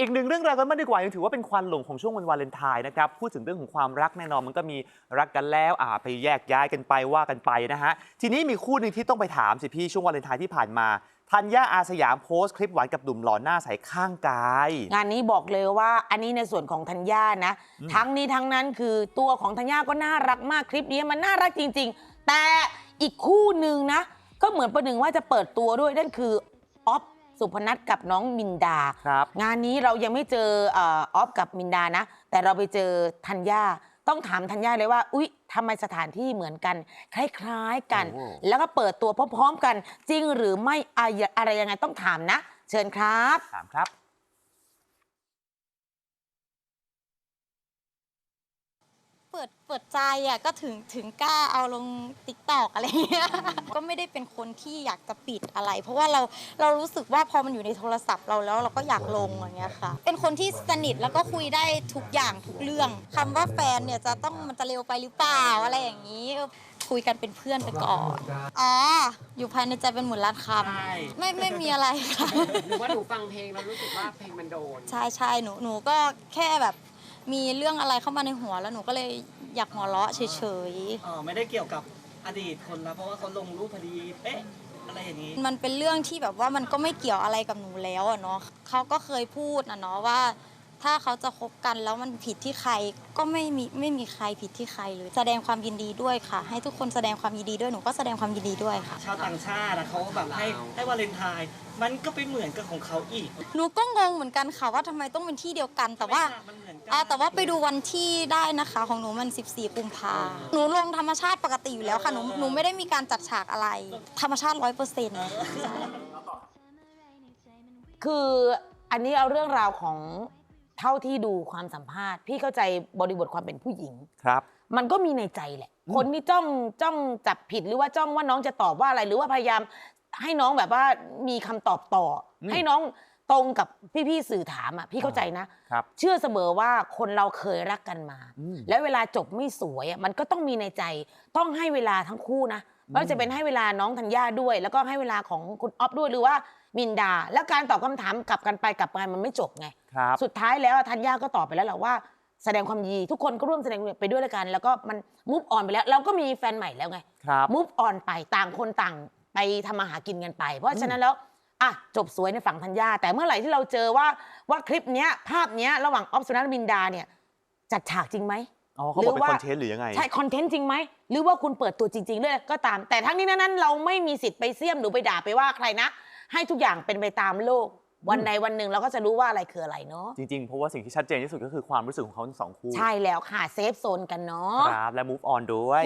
อีกหนึ่งเรื่องราวกันบ้างดีกว่ายังถือว่าเป็นควันหลงของช่วงวันวาเลนไทน์นะครับพูดถึงเรื่องของความรักแน่นอนมันก็มีรักกันแล้วอ่าไปแยกย้ายกันไปว่ากันไปนะฮะทีนี้มีคู่หนึ่งที่ต้องไปถามสิพี่ช่วงวาเลนไทน์ที่ผ่านมาธัญญาอาสยามโพสต์คลิปหวานกับหนุ่มหล่อหน้าใสข้างกาย งานนี้บอกเลยว่าอันนี้ในส่วนของธัญญานะอืมทั้งนี้ทั้งนั้นคือตัวของธัญญาก็น่ารักมากคลิปนี้มันน่ารักจริง ๆ แต่อีกคู่หนึ่งนะ ก็เหมือนประหนึ่งว่าจะเปิดตัวด้วยนั่นคือออฟ สุพนัทกับน้องมินดา ครับ งานนี้เรายังไม่เจอเออออฟกับมินดานะ แต่เราไปเจอธัญญาต้องถามธัญญาเลยว่า อุ๊ยทำไมสถานที่เหมือนกัน คล้ายๆกัน โอ้ แล้วก็เปิดตัวพร้อมๆกัน จริงหรือไม่อะอะไรยังไงต้องถามนะ เชิญครับ ถามครับ เปิดเปิดใจอะก็ถึงถึงกล้าเอาลงติ๊กตอกอะไรเงี้ยก็ไม่ได้เป็นคนที่อยากจะปิดอะไร เพราะว่าเราเรารู้สึกว่าพอมันอยู่ในโทรศัพท์เราแล้วเราก็อยากลงอย่างเงี้ยค่ะ เป็นคนที่สนิทแล้วก็คุยได้ทุกอย่างทุกเรื่องคำว่าแฟนเนี่ยจะต้องมันจะเร็วไปหรือเปล่าอะไรอย่างนี้เออคุยกันเป็นเพื่อนไปก่อน อ๋อ อยู่ภายในใจเป็นหมื่นล้านคใช่ำไม่ไม่มีอะไรค่ะหรือว่าหนูฟังเพลงแล้วรู้สึกว่าเพลงมันโดน ใช่ใช่หนูหนูก็แค่แบบ มีเรื่องอะไรเข้ามาในหัวแล้วหนูก็เลยอยากหัวเราะเฉยเออไม่ได้เกี่ยวกับอดีตคนละเพราะว่าเขาลงรูปพอดีเป๊ะอะไรอย่างนี้ ๆ มันเป็นเรื่องที่แบบว่ามันก็ไม่เกี่ยวอะไรกับหนูแล้วอะเนาะเขาก็เคยพูดนะเนาะว่า ถ้าเขาจะคบกันแล้วมันผิดที่ใครก็ไม่มีไม่มีใครผิดที่ใครเลยแสดงความยินดีด้วยค่ะ ให้ทุกคนแสดงความยินดีด้วยหนูก็แสดงความยินดีด้วยค่ะ ชาวต่างชาติอะเขาแบบให้ให้วาเลนไทน์มันก็ไปเหมือนกับของเขาอีก หนูก็งงเหมือนกันค่ะว่าทำไมต้องเป็นที่เดียวกันแต่ว่าไม่ค่ะมันเหมือนกันอ่าแต่ว่าไปดูวันที่ได้นะคะ ของหนูมัน 14 กุมภาหนูลงธรรมชาติปกติอยู่แล้วค่ะหนูหนูไม่ได้มีการจัดฉากอะไร ธรรมชาติร้อยเปอร์เซ็นต์ คืออันนี้เอาเรื่องราวของ เท่าที่ดูความสัมภาษณ์ พี่เข้าใจบริบทความเป็นผู้หญิง ครับ มันก็มีในใจแหละอืมคนที่จ้องจ้องจับผิดหรือว่าจ้องว่าน้องจะตอบว่าอะไรหรือว่าพยายาม ให้น้องแบบว่ามีคำตอบต่ออให้น้องตรงกับพี่ๆสื่อถามอะพี่เข้าใจนะ ครับ เชื่อเสมอว่าคนเราเคยรักกันมา อืม แล้วเวลาจบไม่สวยอะมันก็ต้องมีในใจ ต้องให้เวลาทั้งคู่นะไม่ว่าจะเป็นให้เวลาน้องธัญญาด้วย แล้วก็ให้เวลาของคุณออฟด้วยหรือว่า มินดา แล้วการตอบคำถามกลับกันไปกลับกันมันไม่จบไง ครับ สุดท้ายแล้วธัญญาก็ตอบไปแล้วแหละว่า แสดงความยินดีทุกคนก็ร่วมแสดงไปด้วยแล้วกัน แล้วก็มันมุฟออนไปแล้ว เราก็มีแฟนใหม่แล้วไง ครับ มุฟออนไปต่างคนต่างไปทำมาหากินกันไป เพราะฉะนั้นแล้วอะจบสวยในฝั่งธัญญา แต่เมื่อไหร่ที่เราเจอว่าว่าคลิปเนี้ยภาพเนี้ยระหว่างออฟสุนันท์มินดาเนี่ยจัดฉากจริงไหม อ๋อเขาบอกเป็นหรือว่า คอนเทนต์หรือยังไง ใช่คอนเทนต์จริงไหม หรือว่าคุณเปิดตัวจริงๆด้วยก็ตาม แต่ทั้งนี้นั้นเราไม่มีสิทธิ์ไปเสี่ยมหรือไปด่าไปว่าใครนะ ให้ทุกอย่างเป็นไปตามโลก วันใดวันหนึ่งเราก็จะรู้ว่าอะไรคืออะไรเนาะจริงๆ เพราะว่าสิ่งที่ชัดเจนที่สุดก็คือความรู้สึกของเขาทั้งสองคู่ใช่แล้วค่ะเซฟโซนกันเนาะครับและ move on ด้วย